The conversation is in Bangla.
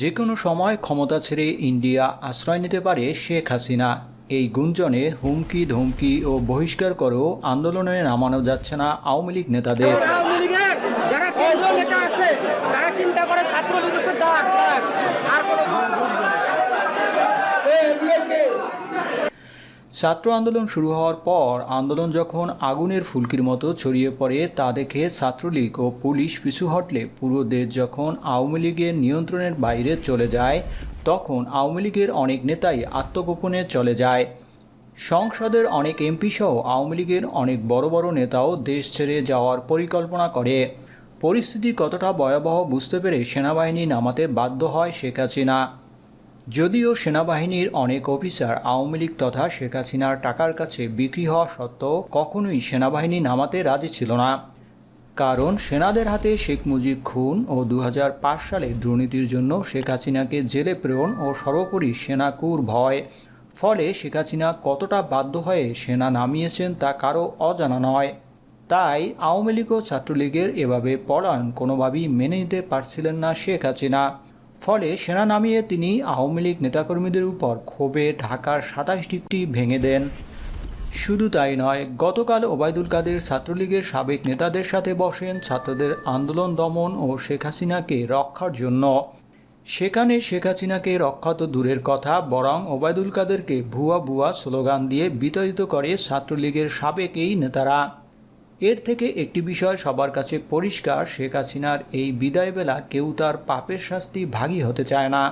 যে কোনো সময় ক্ষমতা ছেড়ে ইন্ডিয়া আশ্রয় নিতে পারে শেখ হাসিনা। এই গুঞ্জনে হুমকি, ধমকি ও বহিষ্কার করেও আন্দোলনে নামানো যাচ্ছে না আওয়ামী লীগ নেতাদের। চিন্তা করে ছাত্র আন্দোলন শুরু হওয়ার পর আন্দোলন যখন আগুনের ফুলকির মতো ছড়িয়ে পড়ে, তা দেখে ছাত্রলীগ ও পুলিশ পিছু হটলে পুরো দেশ যখন আওয়ামী লীগের নিয়ন্ত্রণের বাইরে চলে যায়, তখন আওয়ামী লীগের অনেক নেতাই আত্মগোপনে চলে যায়। সংসদের অনেক এমপি সহ আওয়ামী লীগের অনেক বড় বড় নেতাও দেশ ছেড়ে যাওয়ার পরিকল্পনা করে। পরিস্থিতি কতটা ভয়াবহ বুঝতে পেরে সেনাবাহিনী নামাতে বাধ্য হয় শেখ হাসিনা। যদিও সেনাবাহিনীর অনেক অফিসার আওয়ামী লীগ তথা শেখ হাসিনার টাকার কাছে বিক্রি হওয়া সত্ত্বেও কখনোই সেনাবাহিনী নামাতে রাজি ছিল না। কারণ সেনাদের হাতে শেখ মুজিব খুন ও দু হাজার পাঁচ সালে দুর্নীতির জন্য শেখ হাসিনাকে জেলে প্রেরণ ও সর্বোপরি সেনাকুর ভয়। ফলে শেখ হাসিনা কতটা বাধ্য হয়ে সেনা নামিয়েছেন তা কারও অজানা নয়। তাই আওয়ামী লীগ ও ছাত্রলীগের এভাবে পলায়ন কোনোভাবেই মেনে নিতে পারছিলেন না শেখ হাসিনা। ফলে সেনা নামিয়ে তিনি আওয়ামী লীগ নেতাকর্মীদের উপর ক্ষোভে ঢাকার সাতাশ ডিপটি ভেঙে দেন। শুধু তাই নয়, গতকাল ওবায়দুল কাদের ছাত্রলীগের সাবেক নেতাদের সাথে বসেন ছাত্রদের আন্দোলন দমন ও শেখ হাসিনাকে রক্ষার জন্য। সেখানে শেখ হাসিনাকে রক্ষা তো দূরের কথা, বরং ওবায়দুল কাদেরকে ভুয়া ভুয়া স্লোগান দিয়ে বিতাড়িত করে ছাত্রলীগের সাবেক এই নেতারা। এর থেকে একটি বিষয় সবার কাছে পরিষ্কার, শেখ হাসিনার এই বিদায়বেলা কেউ তার পাপের শাস্তি ভাগী হতে চায় না।